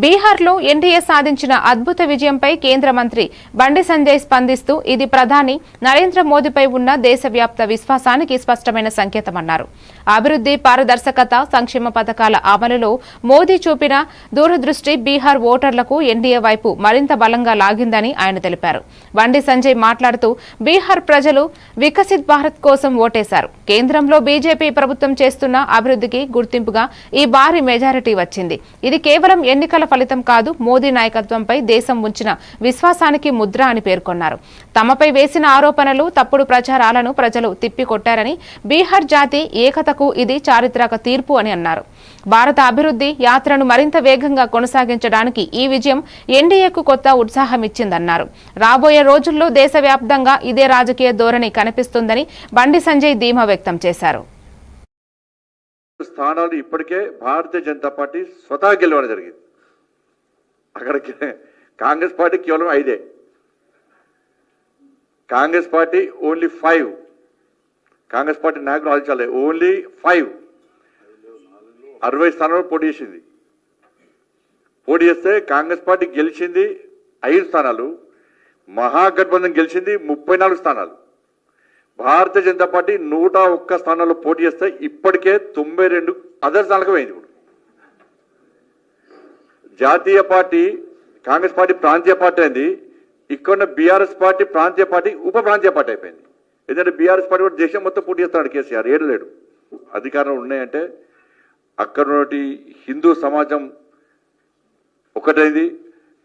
బీహార్లో ఎన్డీఏ సాధించిన అద్భుత విజయంపై కేంద్ర మంత్రి బండి సంజయ్ స్పందిస్తూ ఇది ప్రధాని నరేంద్ర మోదీపై ఉన్న దేశవ్యాప్త విశ్వాసానికి స్పష్టమైన సంకేతమన్నారు. అభివృద్ధి పారదర్శకత సంక్షేమ పథకాల అమలులో మోదీ చూపిన దూరదృష్టి బీహార్ ఓటర్లకు ఎన్డీఏ వైపు మరింత బలంగా లాగిందని ఆయన తెలిపారు. బండి సంజయ్ మాట్లాడుతూ బీహార్ ప్రజలు వికసిత్ భారత్ కోసం ఓటేశారు. కేంద్రంలో బీజేపీ ప్రభుత్వం చేస్తున్న అభివృద్ధికి గుర్తింపుగా ఈ భారీ మెజారిటీ వచ్చింది. ఇది కేవలం ఎన్నికల ఫలితం కాదు మోదీ నాయకత్వంపై దేశం ఉంచిన విశ్వాసానికి ముద్ర అని పేర్కొన్నారు. తమపై వేసిన ఆరోపణలు తప్పుడు ప్రచారాలను ప్రజలు తిప్పికొట్టారని బీహార్ జాతి ఏకతకు ఇది చారిత్రక తీర్పు అని అన్నారు. భారత అభివృద్ధి యాత్రను మరింత వేగంగా కొనసాగించడానికి ఈ విజయం ఎన్డీఏకు కొత్త ఉత్సాహం ఇచ్చిందన్నారు రాబోయే రోజుల్లో దేశవ్యాప్తంగా ఇదే రాజకీయ ధోరణి కనిపిస్తుందని బండి సంజయ్ ధీమా వ్యక్తం చేశారు. స్థానాలు ఇప్పటికే భారతీయ జనతా పార్టీ స్వతహా గెలవడం జరిగింది. అక్కడికి. కాంగ్రెస్ పార్టీ కేవలం ఐదే. Congress party only five. Congress party నాయకులు ఆలోచించాలి. Only five. అరవై స్థానాలు పోటీ చేసింది. పోటీ చేస్తే కాంగ్రెస్ పార్టీ గెలిచింది ఐదు స్థానాలు. మహాగఠబంధన్ గెలిచింది ముప్పై నాలుగు స్థానాలు. భారతీయ జనతా పార్టీ నూట ఒక్క స్థానాల్లో పోటీ చేస్తే ఇప్పటికే తొంభై రెండు అదర్ స్థానాలకు పోయింది జాతీయ పార్టీ కాంగ్రెస్ పార్టీ ప్రాంతీయ పార్టీ అయింది. ఇక్కడ బీఆర్ఎస్ పార్టీ ప్రాంతీయ పార్టీ ఉప ప్రాంతీయ పార్టీ అయిపోయింది. ఎందుకంటే బీఆర్ఎస్ పార్టీ కూడా దేశం మొత్తం పోటీ చేస్తున్నాడు కేసీఆర్ ఏడు లేడు. అధికారంలో ఉన్నాయంటే అక్కడ ఉన్నటి హిందూ సమాజం ఒకటైంది.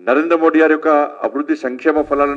నరేంద్ర మోడీ గారి యొక్క అభివృద్ధి సంక్షేమ ఫలాలను